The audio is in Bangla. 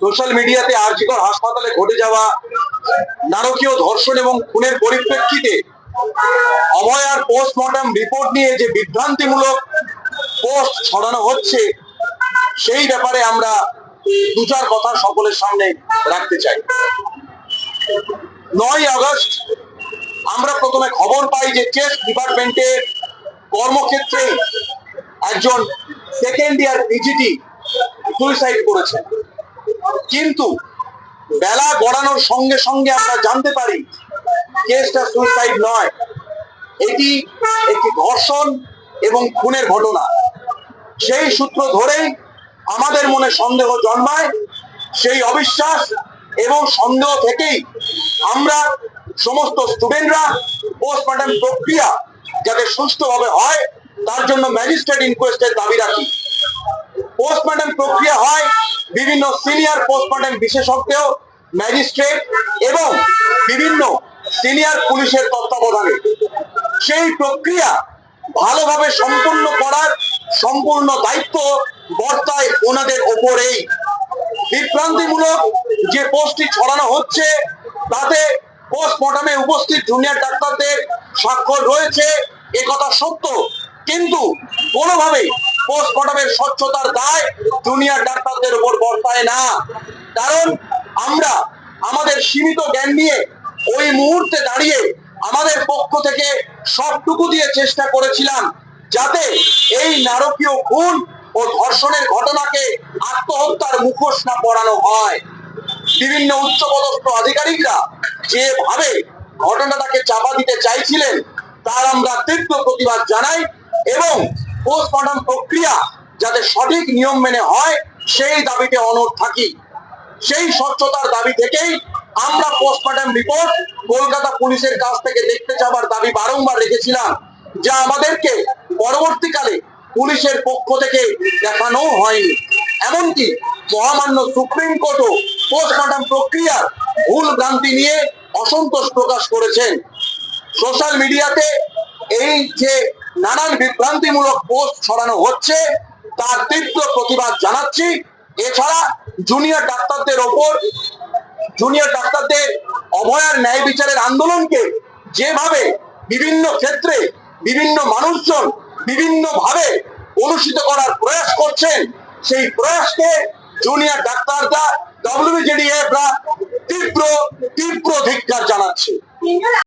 সোশ্যাল মিডিয়াতে আর্জিকর হাসপাতালে ঘটে যাওয়া নারকীয় ধর্ষণ এবং খুনের পরিপ্রেক্ষিতে অভয়ার পোস্টমর্টম রিপোর্ট নিয়ে যে বিভ্রান্তিমূলক পোস্ট ছড়ানো হচ্ছে, সেই ব্যাপারে আমরা দু চার কথা সকলের সামনে রাখতে চাই। নয় আগস্ট আমরা প্রথমে খবর পাই যে চেস্ট ডিপার্টমেন্টের কর্মক্ষেত্রে একজন সেকেন্ড ইয়ার পিজিটি সুইসাইড করেছেন। কিন্তু বেলা গড়ানোর সঙ্গে সঙ্গে আমরা জানতে পারি কেসটা সুইসাইড নয়। এটি একটি ধর্ষণ এবং খুনের ঘটনা। সেই সূত্র ধরেই আমাদের মনে সন্দেহ জন্মায়, সেই অবিশ্বাস এবং সন্দেহ থেকেই আমরা সমস্ত স্টুডেন্টরা পোস্টমর্টম প্রক্রিয়া যাতে সুষ্ঠুভাবে হয়, তার জন্য ম্যাজিস্ট্রেট ইনকোয়েস্টের দাবি রাখি। পোস্টমর্টম প্রক্রিয়া হয় বিভিন্ন সিনিয়র পোস্টমর্টম বিশেষজ্ঞ ম্যাজিস্ট্রেট এবং বিভিন্ন সিনিয়র পুলিশের তত্ত্বাবধানে। সেই প্রক্রিয়া ভালোভাবে সম্পূর্ণ করার সম্পূর্ণ দায়িত্ব বর্তায় ওনাদের ওপরেই। বিভ্রান্তিমূলক যে পোস্টটি ছড়ানো হচ্ছে, তাতে পোস্টমর্টমে উপস্থিত জুনিয়র ডাক্তারদের স্বাক্ষর রয়েছে এ কথা সত্য। কিন্তু কোনোভাবেই পোস্টমর্টমের স্বচ্ছতার দায় জুনিয়র ডাক্তারদের উপর বর্তায় না। কারণ আমরা আমাদের সীমিত জ্ঞান নিয়ে ওই মুহূর্তে দাঁড়িয়ে আমাদের পক্ষ থেকে সবটুকু দিয়ে চেষ্টা করেছিলাম যাতে এই নারকীয় খুন ও ধর্ষণের ঘটনাকে আত্মহত্যার মুখোশ না পড়ানো হয়। বিভিন্ন উচ্চপদস্থ আধিকারিকরা যেভাবে ঘটনাটাকে চাপা দিতে চাইছিলেন, তার আমরা তীব্র প্রতিবাদ জানাই এবং পোস্টমর্টম প্রক্রিয়া যাতে সঠিক নিয়ম মেনে হয়, সেই দাবিতে অনড় থাকি। সেই স্বচ্ছতার দাবি থেকেই আমরা পোস্টমর্টম রিপোর্ট কলকাতা পুলিশের কাছ থেকে দেখতে যাবার দাবি বারংবার রেখেছিলাম, যা আমাদেরকে পরবর্তীকালে পুলিশের পক্ষ থেকে দেখানো হয়নি। এমনকি মহামান্য সুপ্রিম কোর্টও পোস্টমর্টম প্রক্রিয়ার ভুল ভ্রান্তি নিয়ে অসন্তোষ প্রকাশ করেছেন। সোশ্যাল মিডিয়াতে এই যে নানান বিভ্রান্তিমূলক পোস্ট ছড়ানো হচ্ছে, তার তীব্র প্রতিবাদ জানাচ্ছি। এছাড়া জুনিয়র ডাক্তারদের ওপর, জুনিয়র ডাক্তারদের অভয়ার ন্যায় বিচারের আন্দোলনকে যেভাবে বিভিন্ন ক্ষেত্রে বিভিন্ন মানুষজন বিভিন্ন ভাবে অনুষ্ঠিত করার প্রয়াস করছেন, সেই প্রয়াসকে জুনিয়র ডাক্তাররা ডব্লিউজেডিএফরা তীব্র তীব্র ধিক্কার জানাচ্ছে।